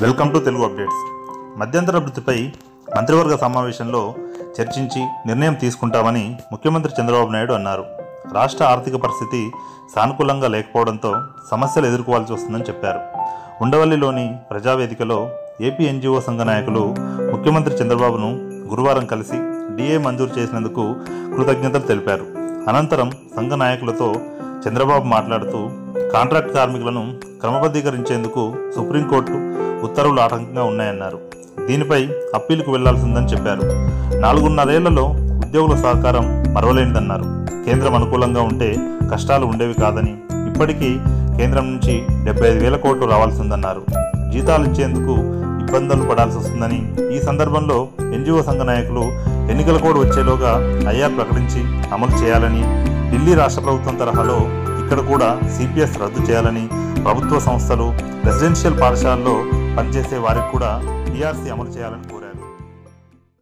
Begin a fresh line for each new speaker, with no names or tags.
Welcome to Telugu updates మధ్యంతర వృత్తిపై మంత్రివర్గ సమావేశంలో చర్చించి నిర్ణయం తీసుకుంటామని ముఖ్యమంత్రి చంద్రబాబు నాయుడు అన్నారు. రాష్ట్ర ఆర్థిక పరిస్థితి సానుకూలంగా లేకపోవడంతో సమస్యలు ఎదుర్కోవాల్సి వస్తుందని చెప్పారు. ఉండవల్లిలోని ప్రజావేదికలో ఏపీ ఎన్జిఓ సంఘ నాయకులు ముఖ్యమంత్రి చంద్రబాబును గురువారం కలిసి డిఏ మంజూరు చేసినందుకు కృతజ్ఞతలు తెలిపారు. అనంతరం సంఘ నాయకులతో చంద్రబాబు మాట్లాడుతూ కాంట్రాక్ట్ కార్మికులను క్రమబద్ధీకరించేందుకు సుప్రీంకోర్టు ఉత్తర్వులు ఆటంకంగా ఉన్నాయన్నారు. దీనిపై అప్పీలుకు వెళ్ళాల్సిందని చెప్పారు. నాలుగున్నరేళ్ళలో ఉద్యోగుల సహకారం మరవలేనిదన్నారు. కేంద్రం అనుకూలంగా ఉంటే కష్టాలు ఉండేవి కాదని ఇప్పటికీ కేంద్రం నుంచి డెబ్బై ఐదు వేల కోట్లు రావాల్సిందన్నారు. జీతాలు ఇచ్చేందుకు ఇబ్బందులు పడాల్సి వస్తుందని ఈ సందర్భంలో ఎన్జిఓ సంఘ నాయకులు ఎన్నికల కోడ్ వచ్చేలోగా ఐఆర్ ప్రకటించి అమలు చేయాలని ఢిల్లీ రాష్ట్ర ప్రభుత్వం తరహాలో ఇక్కడ కూడా సిపిఎస్ రద్దు చేయాలని ప్రభుత్వ సంస్థలు రెసిడెన్షియల్ పాఠశాలలో పనిచేసే వారికి కూడా టీఆర్సీ అమలు చేయాలని కోరారు.